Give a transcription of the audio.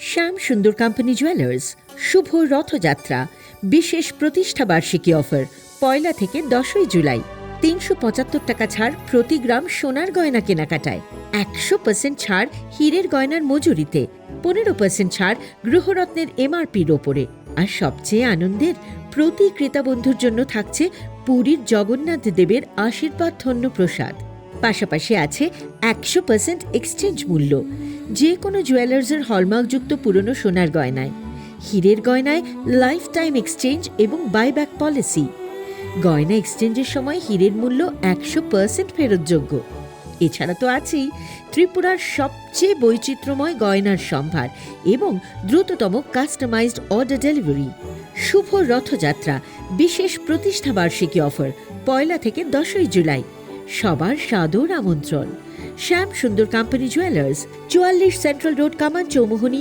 শ্যাম Sundar company jewellers শুভ রথযাত্রা, বিশেষ প্রতিষ্ঠা বার্ষিকী অফার পয়লা থেকে দশই জুলাই। তিনশো পঁচাত্তর টাকা ছাড় প্রতি গ্রাম সোনার গয়না কেনাকাটায়। একশো পার্সেন্ট ছাড় হীরের গয়নার মজুরিতে। পনেরো পার্সেন্ট ছাড় গৃহরত্নের এমআরপির ওপরে। আর সবচেয়ে আনন্দের, প্রতি ক্রেতা বন্ধুর জন্য থাকছে পুরীর জগন্নাথ দেবের আশীর্বাদ ধন্য প্রসাদ। পাশাপাশি আছে একশো পার্সেন্ট এক্সচেঞ্জ মূল্য। যে কোনো জুয়েলার্সের হলমার্কযুক্ত পুরনো সোনার গয়নায়। হীরের গয়নায় লাইফ টাইম এক্সচেঞ্জ এবং বাইব্যাক পলিসি গয়না এক্সচেঞ্জের সময় হীরের মূল্য একশো পার্সেন্ট ফেরতযোগ্য। এছাড়া তো আছেই ত্রিপুরার সবচেয়ে বৈচিত্র্যময় গয়নার সম্ভার এবং দ্রুততম কাস্টমাইজড অর্ডার ডেলিভারি শুভ রথযাত্রা, বিশেষ প্রতিষ্ঠা বার্ষিকী অফার পয়লা থেকে দশই জুলাই। সবার সাদর আমন্ত্রণ। শ্যাম সুন্দর কোম্পানি জুয়েলার্স চুয়াল্লিশ সেন্ট্রাল রোড কামান চৌমোহনী